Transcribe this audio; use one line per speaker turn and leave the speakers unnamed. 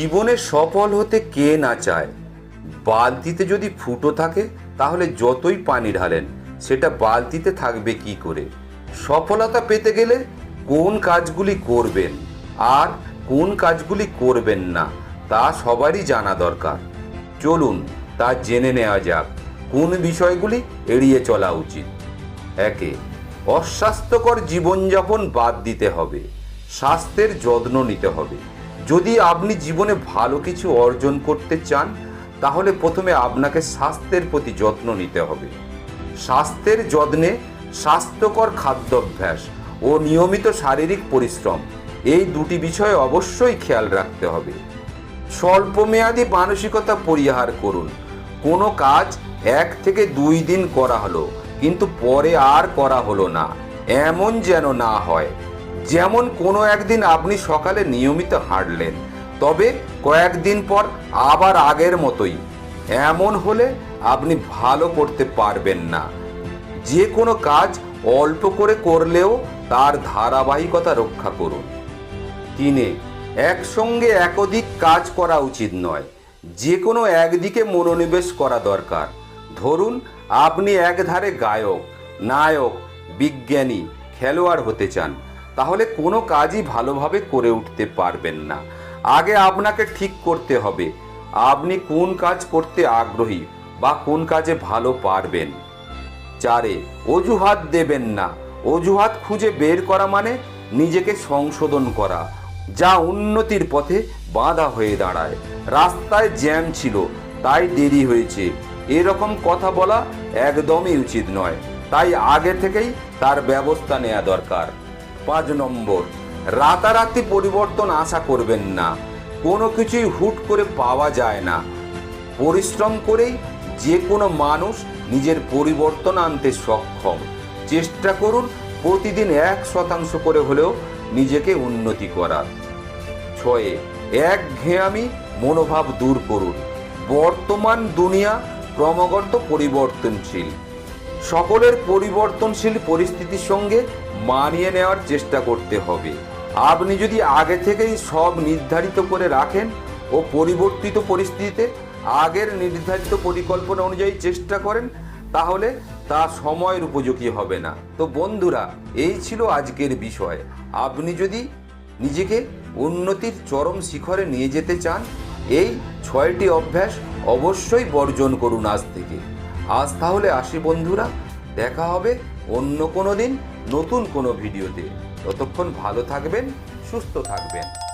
জীবনে সফল হতে কে না চায়? বালতিতে যদি ফুটো থাকে, তাহলে যতই পানি ঢালেন, সেটা বালতিতে থাকবে কি করে? সফলতা পেতে গেলে কোন কাজগুলি করবেন আর কোন কাজগুলি করবেন না, তা সবারই জানা দরকার। চলুন, তা জেনে নেওয়া যাক, কোন বিষয়গুলি এড়িয়ে চলা উচিত? একে, অস্বাস্থ্যকর জীবনযাপন বাদ দিতে হবে, স্বাস্থ্যের যত্ন নিতে হবে। যদি আপনি জীবনে ভালো কিছু অর্জন করতে চান, তাহলে প্রথমে আপনাকে স্বাস্থ্যের প্রতি যত্ন নিতে হবে। স্বাস্থ্যের যত্নে স্বাস্থ্যকর খাদ্যাভ্যাস ও নিয়মিত শারীরিক পরিশ্রম, এই দুটি বিষয়ে অবশ্যই খেয়াল রাখতে হবে। স্বল্পমেয়াদী মানসিকতা পরিহার করুন। কোনো কাজ এক থেকে দুই দিন করা হলো, কিন্তু পরে আর করা হলো না। এমন যেন না হয়। যেমন কোনো একদিন আপনি সকালে নিয়মিত হাঁটলেন, তবে কয়েকদিন পর আবার আগের মতোই। এমন হলে আপনি ভালো করতে পারবেন না। যে কোনো কাজ অল্প করে করলেও তার ধারাবাহিকতা রক্ষা করুন। তিনে, একসঙ্গে একাধিক কাজ করা উচিত নয়। যে কোনো একদিকে মনোনিবেশ করা দরকার। ধরুন, আপনি একধারে গায়ক, নায়ক, বিজ্ঞানী, খেলোয়াড় হতে চান। তাহলে কোনো কাজই ভালোভাবে করে উঠতে পারবেন না। আগে আপনাকে ঠিক করতে হবে, আপনি কোন কাজ করতে আগ্রহী বা কোন কাজে ভালো পারবেন। চারে, অজুহাত দেবেন না। অজুহাত খুঁজে বের করা মানে নিজেকে সংশোধন করা, যা উন্নতির পথে বাধা হয়ে দাঁড়ায়। রাস্তায় জ্যাম ছিল, তাই দেরি হয়েছে। এরকম কথা বলা একদমই উচিত নয়, তাই আগে থেকেই তার ব্যবস্থা নেওয়া দরকার। পাঁচ নম্বর, রাতারাতি পরিবর্তন আশা করবেন না। কোনো কিছুই হুট করে পাওয়া যায় না। পরিশ্রম করেই যে কোনো মানুষ নিজের পরিবর্তন আনতে সক্ষম। চেষ্টা করুন প্রতিদিন এক শতাংশ করে হলেও নিজেকে উন্নতি করার। ছয়ে, এক ঘেয়ামি মনোভাব দূর করুন। বর্তমান দুনিয়া ক্রমাগত পরিবর্তনশীল। সকলের পরিবর্তনশীল পরিস্থিতির সঙ্গে মানিয়ে নেওয়ার চেষ্টা করতে হবে। আপনি যদি আগে থেকেই সব নির্ধারিত করে রাখেন ও পরিবর্তিত পরিস্থিতিতে আগের নির্ধারিত পরিকল্পনা অনুযায়ী চেষ্টা করেন, তাহলে তা সময়ের উপযোগী হবে না। তো বন্ধুরা, এই ছিল আজকের বিষয়। আপনি যদি নিজেকে উন্নতির চরম শিখরে নিয়ে যেতে চান, এই ছয়টি অভ্যাস অবশ্যই বর্জন করুন আজ থেকে। আজ তাহলে আসি বন্ধুরা, দেখা হবে অন্য কোনো দিন নতুন কোনো ভিডিওতে। ততক্ষণ ভালো থাকবেন, সুস্থ থাকবেন।